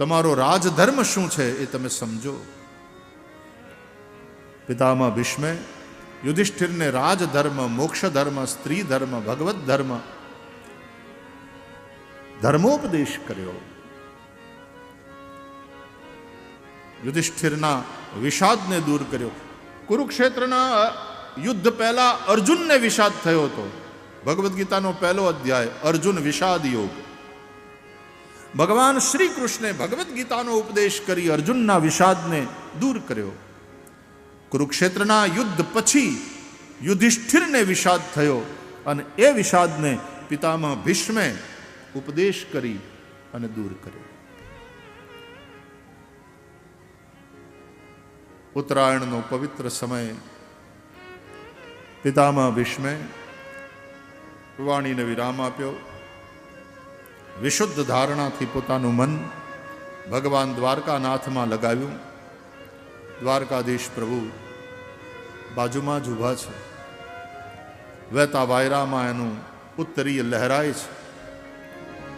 તમારો રાજધર્મ શું છે એ તમે સમજો. પિતામાં ભીષ્મે, યુધિષ્ઠિરને રાજધર્મ મોક્ષ ધર્મ સ્ત્રી ધર્મ ભગવત ધર્મ ધર્મોપદેશ કર્યો. યુધિષ્ઠિરના વિષાદને દૂર કર્યો. કુરુક્ષેત્રના યુદ્ધ પહેલા અર્જુનને વિષાદ થયો હતો. ભગવદ્ ગીતાનો પહેલો અધ્યાય, અર્જુન વિષાદ યોગ ભગવાન શ્રી કૃષ્ણે ભગવદ્ ગીતાનો ઉપદેશ કરી અર્જુનના વિષાદને દૂર કર્યો. કુરુક્ષેત્રના યુદ્ધ પછી યુધિષ્ઠિરને વિષાદ થયો અને એ વિષાદને પિતામાં ભીષ્મે ઉપદેશ કરી અને દૂર કર્યો. ઉત્તરાયણનો પવિત્ર સમય. પિતામાં ભીષ્મે વાણીને વિરામ આપ્યો. વિશુદ્ધ ધારણાથી પોતાનું મન ભગવાન દ્વારકાનાથમાં લગાવ્યું. દ્વારકાધીશ પ્રભુ, બાજુમાં જ ઊભા છે. વહેતા વાયરામાં એનું ઉત્તરીય લહેરાય છે.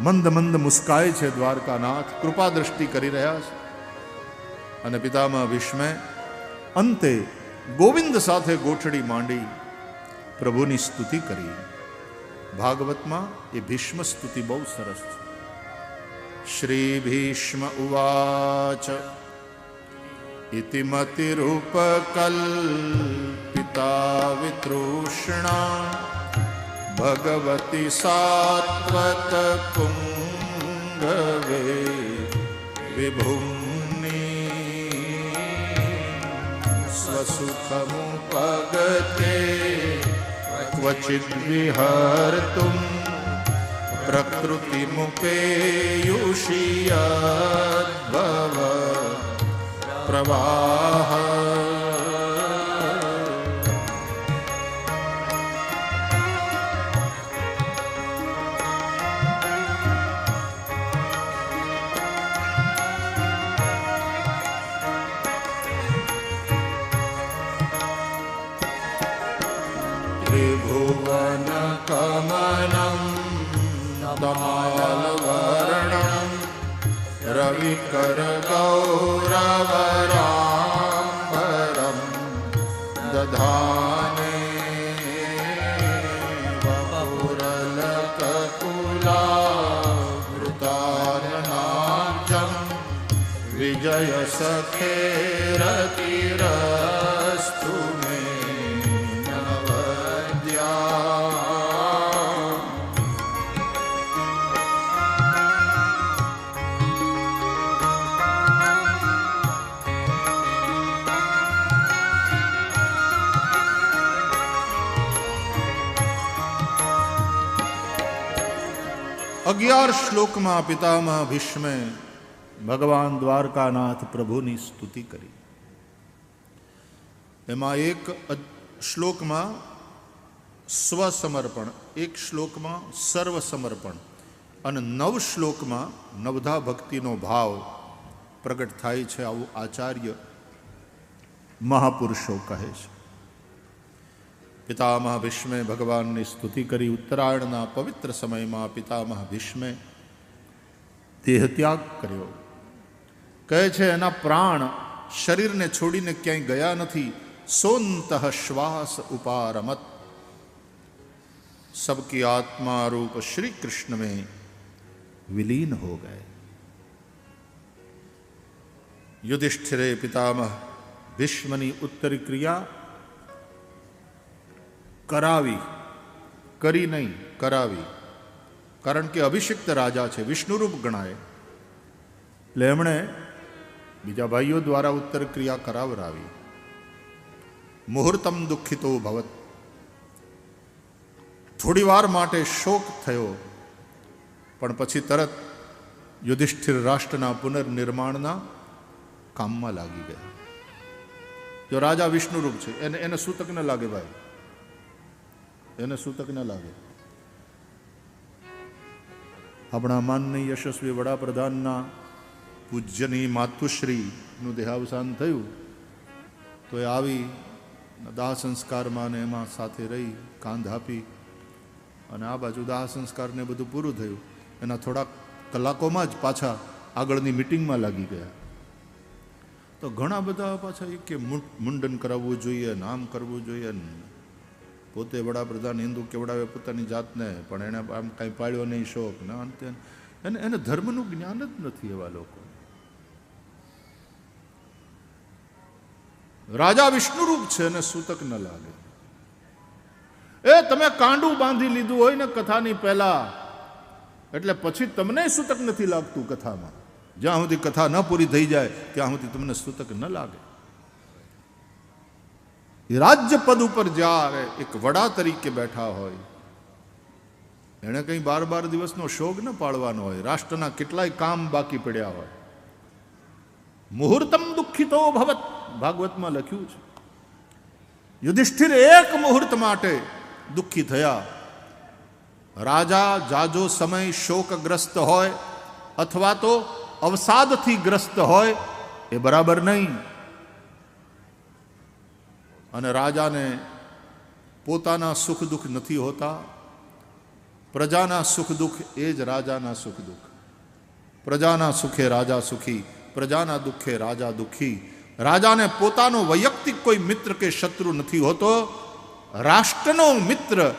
મંદ મંદ મુસ્કાય છે દ્વારકાનાથ, કૃપા દ્રષ્ટિ કરી રહ્યા છે. અને પિતામાં ભીષ્મે અંતે ગોવિંદ સાથે ગોઠડી માંડી પ્રભુની સ્તુતિ કરી. ભાગવતમાં એ ભીષ્મ સ્તુતિ બહુ સરસ છે. શ્રી ભીષ્મ ઉવાચ ઇતિ મતિરૂપકલ્પિતા વિતૃષ્ણા ભગવતી સાત્વત પુંગવે વિભુમ્ની. સ્વસુખમુપગતે क्वचिद् विहर्तुं प्रकृतिमुपेयुषियद्भव प्रवाह रविकरगौरवराम्बरं અગિયાર શ્લોકમાં પિતામહ ભીષ્મે ભગવાન દ્વારકાનાથ પ્રભુની સ્તુતિ કરી. એમાં એક શ્લોકમાં સ્વસમર્પણ, એક શ્લોકમાં સર્વસમર્પણ અને નવ શ્લોકમાં નવધા ભક્તિનો ભાવ પ્રગટ થાય છે આવું આચાર્ય મહાપુરુષો કહે છે. પિતામહ ભીષ્મે ભગવાનની સ્તુતિ કરી ઉત્તરાયણના પવિત્ર સમયમાં પિતામહ ભીષ્મે દેહત્યાગ કર્યો. કહે છે, એના પ્રાણ શરીરને છોડીને ક્યાંય ગયા નથી. સોંત શ્વાસ ઉપારમત. સબકી આત્મા રૂપ શ્રી કૃષ્ણ મેં વિલીન હો ગયે. યુધિષ્ઠિરે પિતામહ ભીષ્મની ઉત્તરી ક્રિયા કરાવી, કરી નહીં, કરાવી. કારણ કે અભિષિક્ત રાજા છે, વિષ્ણુરૂપ ગણાય. એટલે એમણે બીજા ભાઈઓ દ્વારા ઉત્તર ક્રિયા કરાવરાવી. મુહૂર્તમ દુઃખિતો ભવત. થોડી વાર માટે શોક થયો, પણ પછી તરત યુધિષ્ઠિર રાષ્ટ્રના પુનર્નિર્માણના કામમાં લાગી ગયા. જો રાજા વિષ્ણુરૂપ છે, એને એને સૂતક ન લાગે ભાઈ. એને સૂતક ન લાગે. આપણા માનની યશસ્વી વડાપ્રધાનના પૂજ્યની માતુશ્રીનું દેહાવસાન થયું, તો એ આવી દાહ સંસ્કારમાં ને એમાં સાથે રહી, કાંધ આપી અને આ બાજુ દાહ સંસ્કારને બધું પૂરું થયું. એના થોડાક કલાકોમાં જ પાછા આગળની મિટિંગમાં લાગી ગયા. તો ઘણા બધા પાછા એ કે મુંડન કરાવવું જોઈએ, નામ કરવું જોઈએ પોતે વડાપ્રધાન હિન્દુ કેવડાવે પોતાની જાતને, પણ એને આમ કાંઈ પાડ્યો નહીં શોખ ને, અંતે એને એને ધર્મનું જ્ઞાન જ નથી એવા લોકો. રાજા વિષ્ણુરૂપ છે અને સૂતક ન લાગે. એ તમે કાંડું બાંધી લીધું હોય ને કથાની પહેલા, એટલે પછી તમને સૂતક નથી લાગતું કથામાં. જ્યાં સુધી કથા ન પૂરી થઈ જાય, ત્યાં સુધી તમને સૂતક ન લાગે. એ રાજ્ય પદ ઉપર જ્યારે એક વડા તરીકે બેઠા હોય, એણે કંઈ બાર બાર દિવસનો શોગ ન પાડવાનો હોય, રાષ્ટ્રના કેટલાય કામ બાકી પડ્યા હોય. મુહૂર્તમ દુઃખિતો ભવત, ભાગવતમાં લખ્યું છે. યુધિષ્ઠિર એક મુહૂર્ત માટે દુઃખી થયા. રાજા જાજો સમય શોકગ્રસ્ત હોય, અથવા તો અવસાદથી ગ્રસ્ત હોય, એ બરાબર નહીં. અને રાજાને પોતાના સુખ દુઃખ નથી હોતા, પ્રજાના સુખ દુઃખ એ જ રાજાના સુખ દુઃખ. પ્રજાના સુખે રાજા સુખી, પ્રજાના દુઃખે રાજા દુઃખી. રાજાને પોતાનો વૈયક્તિક કોઈ મિત્ર કે શત્રુ નથી હોતો, રાષ્ટ્રનો મિત્ર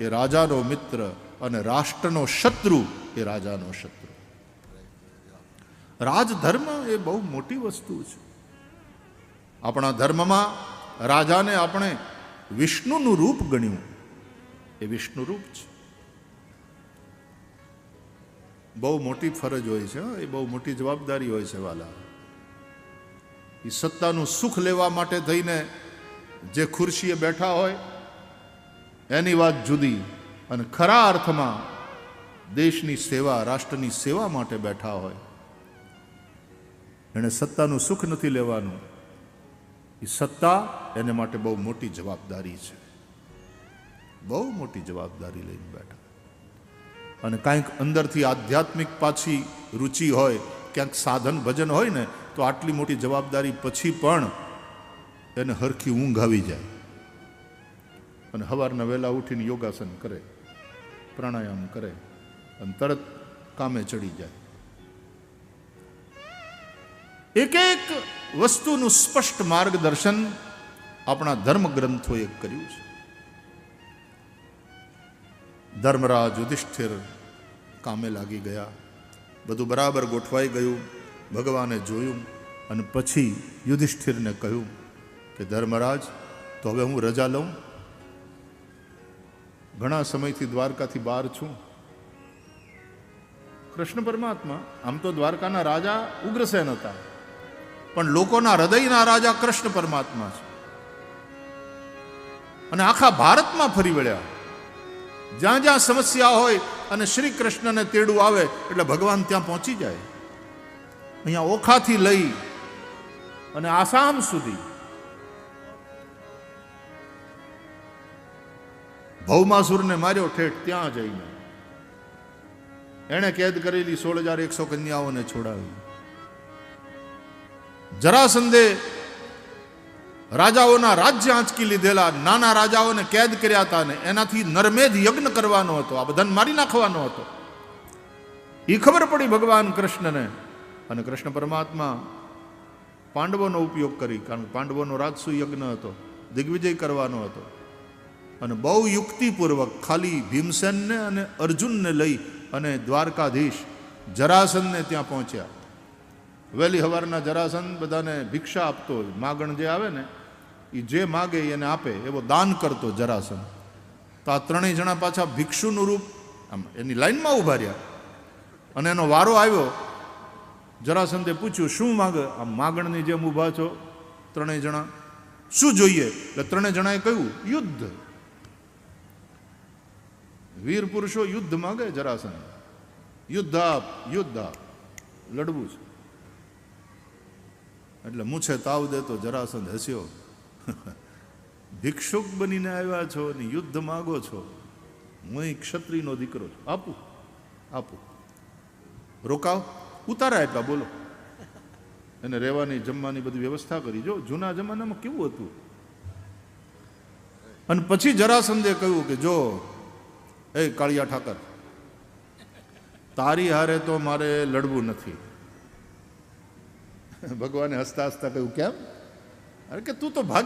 એ રાજાનો મિત્ર અને રાષ્ટ્રનો શત્રુ એ રાજાનો શત્રુ. રાજધર્મ એ બહુ મોટી વસ્તુ છે. આપણા ધર્મમાં રાજાને આપણે વિષ્ણુનું રૂપ ગણ્યું. એ વિષ્ણુ રૂપ છે. બહુ મોટી ફરજ હોય છે, એ બહુ મોટી જવાબદારી હોય છે વાલા. એ સત્તાનું સુખ લેવા માટે થઈને જે ખુરશીએ બેઠા હોય, એની વાત જુદી અને ખરા અર્થમાં દેશની સેવા, રાષ્ટ્રની સેવા માટે બેઠા હોય. એણે સત્તાનું સુખ નથી લેવાનું. એ સત્તા એને માટે બહુ મોટી જવાબદારી છે. બહુ મોટી જવાબદારી લઈને બેઠા. અને કાંઈક અંદરથી આધ્યાત્મિક પાછી રુચિ હોય, ક્યાંક સાધન ભજન હોય ને, તો આટલી મોટી જવાબદારી પછી પણ એને હરખી ઊંઘ આવી જાય. અને સવારના વહેલા ઉઠીને યોગાસન કરે, પ્રાણાયામ કરે, અને તરત કામે ચડી જાય. એક એક વસ્તુનું સ્પષ્ટ માર્ગદર્શન આપણા ધર્મ ગ્રંથોએ કર્યું છે. ધર્મરાજ યુધિષ્ઠિર કામે લાગી ગયા. બધું બરાબર ગોઠવાઈ ગયું, ભગવાને જોયું અને પછી યુધિષ્ઠિરને કહ્યું કે, ધર્મરાજ, તો હવે હું રજા લઉં. ઘણા સમયથી દ્વારકાથી બહાર છું. કૃષ્ણ પરમાત્મા, આમ તો દ્વારકાના રાજા ઉગ્રસેન હતા. પણ લોકોના હૃદયના રાજા કૃષ્ણ પરમાત્મા છે. અને આખા ભારતમાં ફરી વળ્યા. જ્યાં જ્યાં સમસ્યા હોય અને શ્રી કૃષ્ણને તેડું આવે એટલે ભગવાન ત્યાં પહોંચી જાય. અહીંયા ઓખાથી લઈ અને આસામ સુધી. ભૌમાસુરને માર્યો ઠેઠ ત્યાં જઈને. એણે કેદ કરેલી સોળ હજાર એકસો કન્યાઓને છોડાવી. જરાસંદે રાજાઓના રાજ્ય આંચકી લીધેલા, નાના રાજાઓને કેદ કર્યા હતા ને એનાથી નરમેધ યજ્ઞ કરવાનો હતો, આ બધાને મારી નાખવાનો હતો. એ ખબર પડી ભગવાન કૃષ્ણને, અને કૃષ્ણ પરમાત્મા પાંડવોનો ઉપયોગ કરી, કારણ કે પાંડવોનો રાજસુ યજ્ઞ હતો, દિગ્વિજય કરવાનો હતો. અને બહુ યુક્તિપૂર્વક ખાલી ભીમસેનને અને અર્જુનને લઈ અને દ્વારકાધીશ જરાસનને ત્યાં પહોંચ્યા. વહેલી હવારના જરાસંધ બધાને ભિક્ષા આપતો માગણ જે આવે ને એ જે માગે એને આપે, એવો દાન કરતો જરાસંધ તો આ ત્રણેય જણા પાછા ભિક્ષુનું રૂપ, આમ એની લાઈનમાં ઊભા રહ્યા. અને એનો વારો આવ્યો. જરાસંધે પૂછ્યું, શું માગે? આમ માગણની જેમ ઊભા છો ત્રણેય જણા? શું જોઈએ? એટલે ત્રણેય જણાએ કહ્યું, યુદ્ધ. વીર પુરુષો યુદ્ધ માગે જરાસંધ યુદ્ધ આપ યુદ્ધ આપ, લડવું છે. એટલે મૂછે તાવ દેતો જરાસંધ હસ્યો. ભિક્ષુક બનીને આવ્યા છો ને યુદ્ધ માગો છો. હું ક્ષત્રિયનો દીકરો છું. આપું આપું. રોકાવ, ઉતારા આપ્યા, બોલો. એને રહેવાની, જમવાની બધી વ્યવસ્થા કરી. જો, જૂના જમાનામાં કેવું હતું? અને પછી જરાસંધે કહ્યું કે જો, એ કાળિયા ઠાકર, તારી હારે તો મારે લડવું નથી. ભગવાને હસતા હસતા કહ્યું કેમ? અરે કે તું તો ભાગી